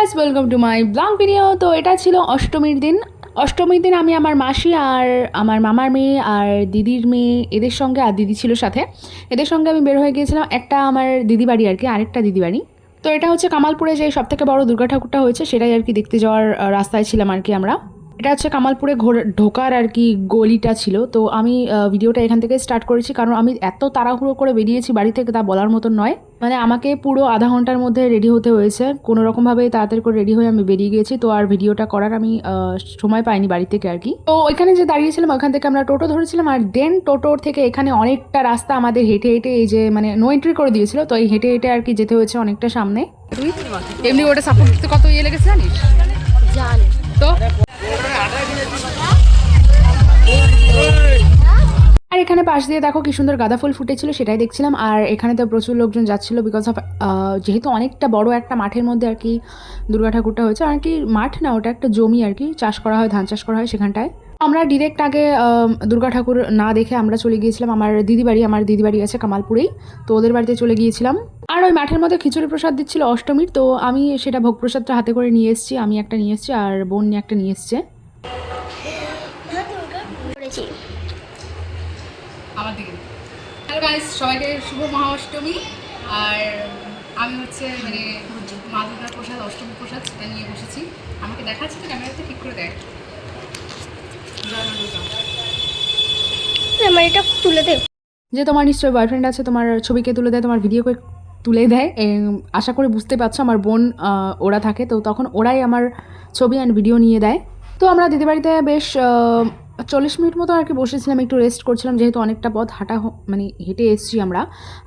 Guys welcome to my blog video তো এটা ছিল অষ্টমীর দিন। অষ্টমীর দিন আমি আমার মাসি আর আমার মামার মেয়ে আর দিদির মেয়ে এদের সঙ্গে আর দিদি ছিল সাথে। এদের সঙ্গে আমি বের হয়ে গিয়েছিলাম। একটা আমার দিদি বাড়ি আর কি, আরেকটা দিদি বাড়ি। তো এটা হচ্ছে কামালপুরে যে সবথেকে বড় দুর্গা ঠাকুরটা হয়েছে, সেটাই আর কি দেখতে যাওয়ার রাস্তায় ছিলাম আর কি আমরা। এটা হচ্ছে কামালপুরে ঘোর- ঢোকার আর কি গলিটা ছিল। তো আমি ভিডিওটা এখান থেকে স্টার্ট করেছি কারণ আমি এত তাড়াহুড়ো করে বেরিয়েছি বাড়ি থেকে তা বলার মতন নয়। মানে আমাকে পুরো আধা ঘণ্টার মধ্যে রেডি হতে হয়েছে। কোনো রকমভাবে তাড়াতাড়ি করে রেডি হয়ে আমি বেরিয়ে গিয়েছি। তো আর ভিডিওটা করার আমি সময় পাইনি বাড়ি থেকে আর কি। তো ওইখানে যে দাঁড়িয়েছিলাম ওখান থেকে আমরা টোটো ধরেছিলাম আর দেন টোটোর থেকে এখানে অনেকটা রাস্তা আমাদের হেঁটে হেঁটে এই যে মানে নো এন্ট্রি করে দিয়েছিল। তো এই হেঁটে হেঁটে আর কি যেতে হয়েছে অনেকটা সামনে। এমনি ওটা সাপোর্ট করতে কত ইয়ে লেগেছে জানিস? জানি। তো এখানে পাশ দিয়ে দেখো কি সুন্দর গাঁদা ফুল ফুটেছিল, সেটাই দেখছিলাম। আর এখানে তো প্রচুর লোকজন যাচ্ছিল বিকজ অফ যেহেতু অনেকটা বড় একটা মাঠের মধ্যে আর কি দুর্গা ঠাকুরটা হয়েছে, আর কি মাঠ না, ওটা একটা জমি আর কি, চাষ করা হয়, ধান চাষ করা হয় সেখানটায়। আমরা ডিরেক্ট আগে দুর্গা ঠাকুর না দেখে আমরা চলে গিয়েছিলাম, আমার দিদি বাড়ি আমার দিদি বাড়ি আছে কামালপুরেই, তো ওদের বাড়িতে চলে গিয়েছিলাম। আর ওই মাঠের মধ্যে খিচুড়ি প্রসাদ দিচ্ছিল অষ্টমীর, তো আমি সেটা ভোগ প্রসাদটা হাতে করে নিয়ে এসেছি, আমি একটা নিয়ে এসেছি, আর বোন একটা নিয়ে এসছে। করেছি। আমার দিকে। হ্যালো গাইস সবাইকে শুভ মহাষ্টমী। আর আমি হচ্ছে মানে মা দুর্গার প্রসাদ অষ্টমী প্রসাদ সেটা নিয়ে বসেছি। আমাকে দেখাচ্ছে তো ক্যামেরাতে ঠিক করে দেয় জয় মা দুর্গা। আমার এটা তুলে দে। যে তোমার নিশ্চয়ই বয়ফ্রেন্ড আছে তোমার ছবিকে তুলে দেয় তোমার ভিডিওকে তুলে দেয় আশা করে বুঝতে পারছ আমার বোন ওরা থাকে। তো তখন ওরাই আমার ছবি অ্যান্ড ভিডিও নিয়ে দেয়। তো আমরা দিদি বাড়িতে বেশ চল্লিশ মিনিট মতো আর কি বসেছিলাম একটু রেস্ট করছিলাম যেহেতু অনেকটা পথ হাঁটা মানে হেঁটে এসেছি আমরা।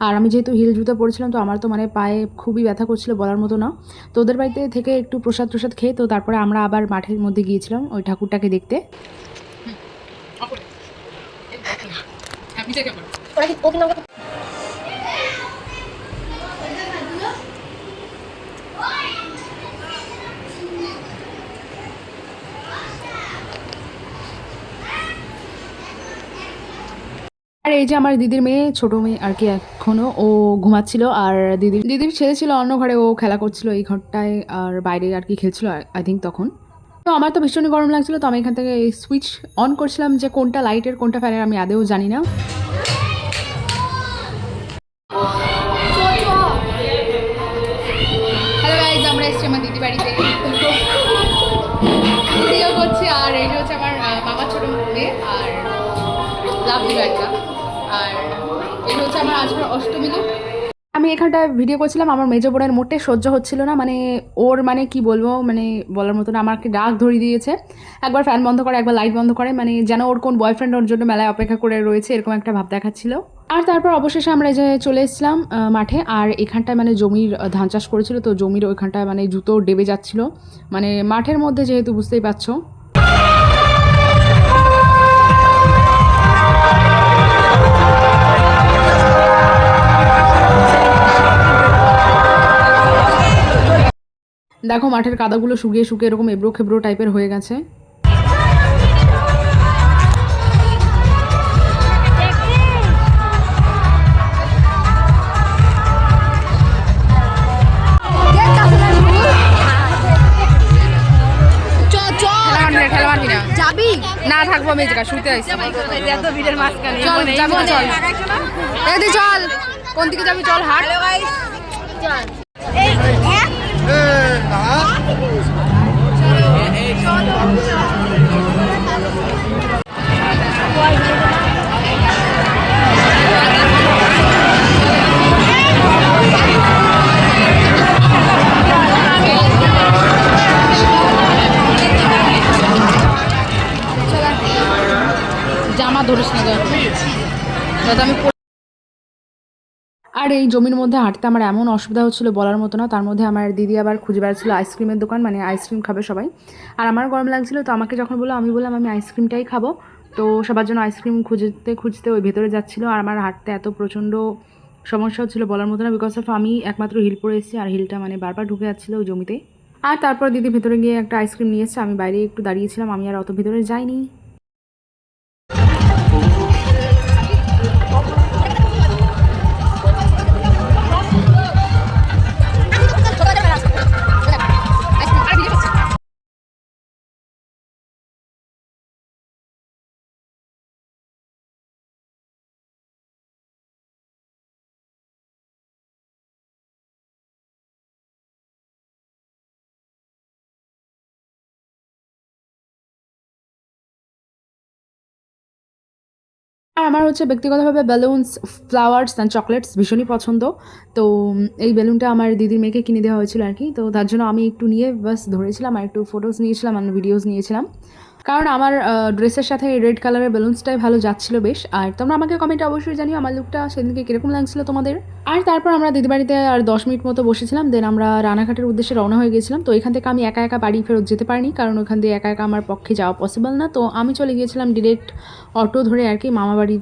আর আমি যেহেতু হিল জুতো পরেছিলাম তো আমার তো মানে পায়ে খুবই ব্যথা করছিল বলার মতো না। তো ওদের বাড়িতে থেকে একটু প্রসাদ প্রসাদ খেয়ে তো তারপরে আমরা আবার মাঠের মধ্যে গিয়েছিলাম ওই ঠাকুরটাকে দেখতে। ওরা কি ওকে আমাকে আর এই যে আমার দিদির মেয়ে ছোট মেয়ে আর কি এখনও ও ঘুমাচ্ছিল আর দিদির দিদির ছেলে ছিল অন্য ঘরে ও খেলা করছিল এই ঘরটায় আর বাইরে আর কি খেলছিল আই থিঙ্ক তখন। তো আমার তো ভীষণই গরম লাগছিল তো আমি এখান থেকে সুইচ অন করছিলাম যে কোনটা লাইটের কোনটা ফ্যানের আমি আদেও জানি না। আমরা আর এই হচ্ছে আমার আহ, ছোট মেয়ে আর লাভলি বাচ্চা। আর হচ্ছে আমার অষ্টমী। আমি এখানটায় ভিডিও করছিলাম, আমার মেজো বোনের মোটে সহ্য হচ্ছিল না মানে ওর মানে কি বলব মানে বলার মতন আমাকে ডাক ধরিয়ে দিয়েছে। একবার ফ্যান বন্ধ করে, একবার লাইট বন্ধ করে মানে যেন ওর কোন বয়ফ্রেন্ড ওর জন্য মেলায় অপেক্ষা করে রয়েছে, এরকম একটা ভাব দেখাচ্ছিল। আর তারপর অবশেষে আমরা যে চলে এসেছিলাম মাঠে, আর এখানটায় মানে জমির ধান চাষ করেছিল, তো জমির ওইখানটায় মানে জুতো ডেবে যাচ্ছিল। মানে মাঠের মধ্যে যেহেতু বুঝতেই পারছ দেখো মাঠের কাদাগুলো শুকিয়ে শুকিয়ে এরকম এবড়ো খেবড়ো টাইপের হয়ে গেছে। যাবি? না থাকব আমি এই শুতে আসছি। এত ভিড়ের মাঝখানে। চল যাবি চল। এদি চল। কোন দিকে যাবি? চল হাট। চল 加油！加油！এই জমির মধ্যে হাঁটতে আমার এমন অসুবিধা হচ্ছিল বলার মতো না। তার মধ্যে আমার দিদি আবার খুঁজে বেড়াচ্ছিল আইসক্রিমের দোকান মানে আইসক্রিম খাবে সবাই। আর আমার গরম লাগছিল, তো আমাকে যখন বলল, আমি বললাম, আমি আইসক্রিমটাই খাব। তো সবার জন্য আইসক্রিম খুঁজতে খুঁজতে ওই ভেতরে যাচ্ছিল। আর আমার হাঁটতে এত প্রচণ্ড সমস্যা হচ্ছিল বলার মতো না বিকজ অফ আমি একমাত্র হিল পরে এসেছি, আর হিলটা মানে বারবার ঢুকে যাচ্ছিল ওই জমিতে। আর তারপর দিদি ভেতরে গিয়ে একটা আইসক্রিম নিয়ে এসেছে, আমি বাইরে একটু দাঁড়িয়েছিলাম, আমি আর অত ভেতরে যাইনি। আর আমার হচ্ছে ব্যক্তিগতভাবে বেলুনস ফ্লাওয়ার্স অ্যান্ড চকলেটস ভীষণই পছন্দ। তো এই বেলুনটা আমার দিদির মেয়েকে কিনে দেওয়া হয়েছিল আর কি। তো তার জন্য আমি একটু নিয়ে বাস ধরেছিলাম আর একটু ফটোস নিয়েছিলাম আর ভিডিওস নিয়েছিলাম। কারণ আমার ড্রেসের সাথে রেড কালারের বেলুনসটাই ভালো যাচ্ছিল বেশ। আর তোমরা আমাকে কমেন্টে অবশ্যই জানিও আমার লুকটা সেদিনকে কীরকম লাগছিল তোমাদের। আর তারপর আমরা দিদিবাড়িতে আর দশ মিনিট মতো বসেছিলাম দেন আমরা রানাঘাটের উদ্দেশ্যে রওনা হয়ে গেছিলাম। তো এখান থেকে আমি একা একা বাড়ি ফেরত যেতে পারিনি, কারণ ওখান দিয়ে একা একা আমার পক্ষে যাওয়া পসিবল না। তো আমি চলে গিয়েছিলাম ডিরেক্ট অটো ধরে আর কি মামা বাড়ির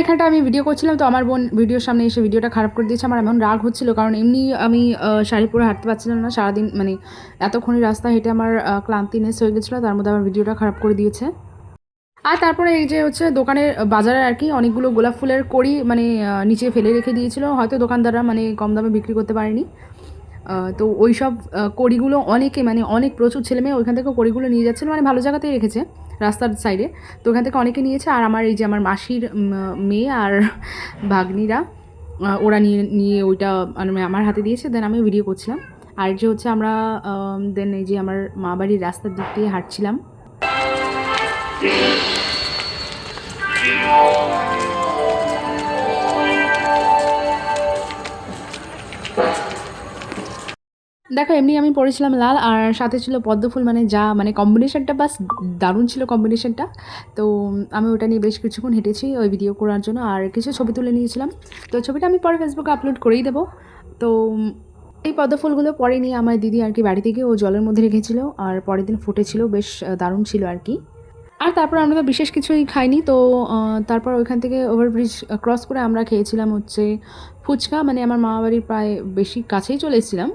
এখানটা আমি ভিডিও করছিলাম, তো আমার বোন ভিডিওর সামনে এসে ভিডিওটা খারাপ করে দিয়েছে। আমার এমন রাগ হচ্ছিল, কারণ এমনি আমি শাড়ি পরে হাঁটতে পারছিলাম না, সারাদিন মানে এতক্ষণই রাস্তা হেঁটে আমার ক্লান্তি ক্লান্তিনেস হয়ে গেছিল, তার মধ্যে আমার ভিডিওটা খারাপ করে দিয়েছে। আর তারপরে এই যে হচ্ছে দোকানের বাজারে আর কি অনেকগুলো গোলাপ ফুলের কড়ি মানে নিচে ফেলে রেখে দিয়েছিল। হয়তো দোকানদাররা মানে কম দামে বিক্রি করতে পারেনি। তো ওই সব কড়িগুলো অনেকে মানে অনেক প্রচুর ছেলে মেয়ে ওইখান থেকে কড়িগুলো নিয়ে যাচ্ছিল মানে ভালো জায়গাতেই রেখেছে রাস্তার সাইডে তো ওখান থেকে অনেকে নিয়েছে, আর আমার এই যে আমার মাসির মেয়ে আর ভাগ্নিরা ওরা নিয়ে নিয়ে ওইটা মানে আমার হাতে দিয়েছে দেন আমি ভিডিও করছিলাম। আর যে হচ্ছে আমরা দেন এই যে আমার মা বাড়ির রাস্তার দিক দিয়ে হাঁটছিলাম। দেখো, এমনি আমি পরেছিলাম লাল আর সাথে ছিল পদ্মফুল মানে যা মানে কম্বিনেশনটা বাস দারুণ ছিল কম্বিনেশনটা তো আমি ওটা নিয়ে বেশ কিছুক্ষণ হেঁটেছি ওই ভিডিও করার জন্য। আর কিছু ছবি তুলে নিয়েছিলাম। তো ছবিটা আমি পরে ফেসবুকে আপলোড করেই দেবো। তো এই পদ্মফুলগুলো পরে নিয়ে আমার দিদি আর কি বাড়ি থেকে ও জলের মধ্যে রেখেছিল। আর পরের দিন ফুটেছিল, বেশ দারুণ ছিল আর কি। আর তারপর আমরা তো বিশেষ কিছুই খাইনি, তো তারপর ওইখান থেকে ওভারব্রিজ ক্রস করে আমরা খেয়েছিলাম হচ্ছে ফুচকা। মানে আমার মামাবাড়ির প্রায় বেশি কাছেই চলে এসেছিলাম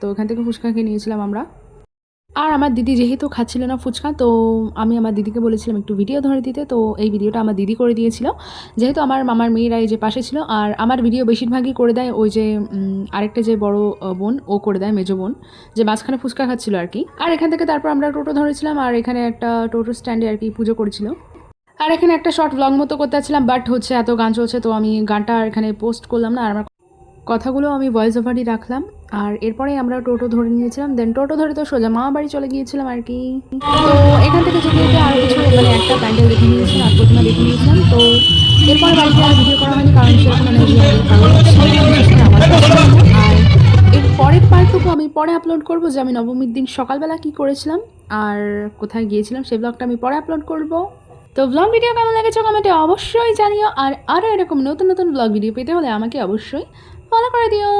তো ওখান থেকে ফুচকা খেয়ে নিয়েছিলাম আমরা। আর আমার দিদি যেহেতু খাচ্ছিল না ফুচকা, তো আমি আমার দিদিকে বলেছিলাম একটু ভিডিও ধরে দিতে, তো এই ভিডিওটা আমার দিদি করে দিয়েছিল। যেহেতু আমার মামার মেয়েরা এই যে পাশে ছিল, আর আমার ভিডিও বেশিরভাগই করে দেয় ওই যে আরেকটা যে বড় বোন, ও করে দেয়, মেজো বোন, যে মাঝখানে ফুচকা খাচ্ছিল আর কি। আর এখান থেকে তারপর আমরা টোটো ধরেছিলাম, আর এখানে একটা টোটো স্ট্যান্ডে আর কি পুজো করেছিল। আর এখানে একটা শর্ট ব্লগ মতো করতে বাট হচ্ছে এত গান চলছে, তো আমি গানটা এখানে পোস্ট করলাম না, আর আমার কথাগুলো আমি ভয়েস ওভারই রাখলাম। আর এরপরে আমরা টোটো ধরে নিয়েছিলাম। দেন টোটো ধরে তো সোজা মামা বাড়ি চলে গিয়েছিলাম আর কি। তো এখান থেকে যেতে যেতে আরও কিছু মানে একটা প্যান্ডেল দেখে নিয়েছিলাম, আর প্রতিমা দেখে নিয়েছিলাম। তো এরপরে বাড়িতে আর ভিডিও করা হয়নি, কারণ সেরকম মানে এর পরের পার্টটুকু আমি পরে আপলোড করব, যে আমি নবমীর দিন সকালবেলা কি করেছিলাম, আর কোথায় গিয়েছিলাম সেই ব্লগটা আমি পরে আপলোড করব। তো ব্লগ ভিডিও কেমন লেগেছে কমেন্টে অবশ্যই জানিও। আর আরও এরকম নতুন নতুন ব্লগ ভিডিও পেতে হলে আমাকে অবশ্যই ফলো করে দিও